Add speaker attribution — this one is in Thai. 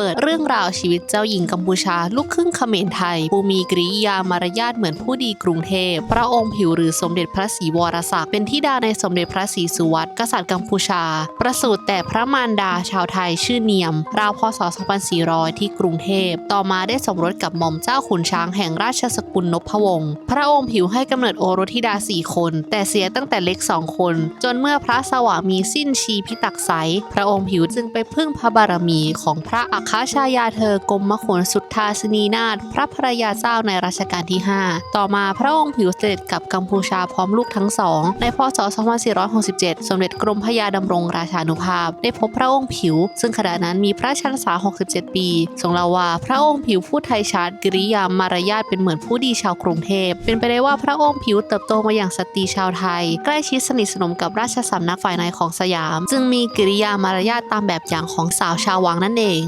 Speaker 1: เปิดเรื่องราวชีวิตเจ้าหญิงกัมพูชา ลูกครึ่งเขมรไทยผู้มีกริยามารยาทเหมือนผู้ดีกรุงเทพ พระองค์ผิวหรือสมเด็จพระศรีวรศักดิ์เป็นธิดาในสมเด็จพระศรีสุวัตกษัตริย์กัมพูชา ประสูติแต่พระมารดาชาวไทยชื่อเนียม ราวพศ 2400 ที่กรุงเทพ ต่อมาได้สมรสกับหม่อมเจ้าขุนช้างแห่งราชสกุลนพวงศ์พระองค์ผิวให้กำเนิดโอรสธิดาสี่คน แต่เสียตั้งแต่เล็กสองคน จนเมื่อพระสวามีสิ้นชีพิตักไสพระองค์ผิวจึงไปพึ่งพระบารมีของพระอักครชายาเธอกรมขนสุทธาสนีนาถพระภรยาเจ้าในรัชกาลที่ 5 ต่อมาพระองค์ผิวเสด็จกับกัมพูชาพร้อมลูกทั้งสอง ในพศ 2467 สมเด็จกรมพยาดำรงราชานุภาพ ได้พบพระองค์ผิว ซึ่งขณะนั้นมีพระชนษา 67 ปี ทรงเล่าว่าพระองค์ผิวพูดไทยชัดกริยามารยาทเป็นเหมือนผู้ดีชาวกรุงเทพ เป็นไปได้ว่าพระองค์ผิวเติบโตมาอย่างสตรีชาวไทย ใกล้ชิดสนิทสนมกับราชสำนักฝ่ายในของสยาม จึงมีกิริยามารยาทตามแบบอย่างของสาวชาววังนั่นเอง